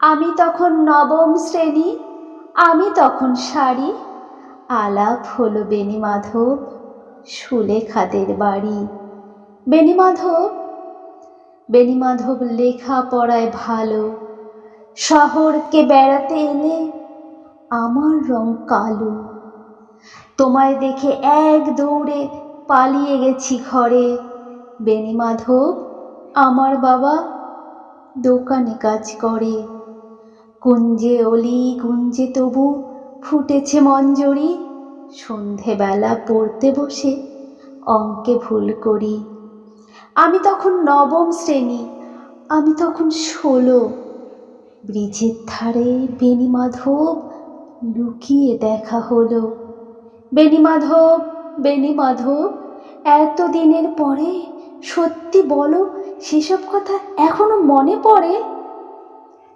আমি তখন নবম শ্রেণি, আমি তখন শাড়ি আলাপ হলো বেণীমাধব সুলেখাদের বাড়ি। বেণীমাধব বেণীমাধব লেখা পড়ায় ভালো। শহরকে বেড়াতে এলে আমার রং কালো। তোমায় দেখে এক দৌড়ে পালিয়ে গেছি ঘরে। বেণীমাধব, আমার বাবা দোকানে কাজ করে। কুঞ্জে অলি, কুঞ্জে তবু ফুটেছে মঞ্জরি। সন্ধেবেলা পড়তে বসে অঙ্কে ভুল করি। আমি তখন নবম শ্রেণি, আমি তখন ষোলো। ব্রিজের ধারে বেণীমাধব লুকিয়ে দেখা হলো। বেণীমাধব বেণীমাধব এত দিনের পরে সত্যি বলো, সেসব কথা এখনও মনে পড়ে?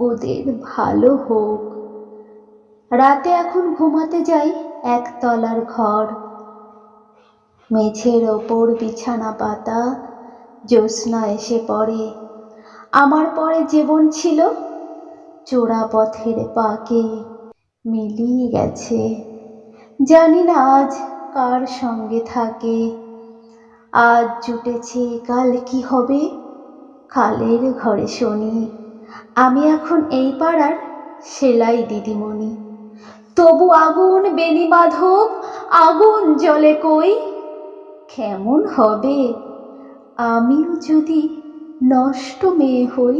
ওদের ভালো হোক। রাতে এখন ঘুমাতে যাই একতলার ঘর। মেঝের ওপর বিছানা পাতা, জ্যোৎস্না এসে পড়ে। আমার পরে জীবন ছিল চোরা পথের পাকে। মিলিয়ে গেছে। জানি না আজ কার সঙ্গে থাকে। আজ জুটেছে কাল কি হবে? কালের ঘরে শনি। আমি এখন এই পাড়ার সেলাই দিদিমণি। তবু আগুন বেনি মাধব আগুন জলে কই? কেমন হবে? আমিও যদি নষ্ট মেয়ে হই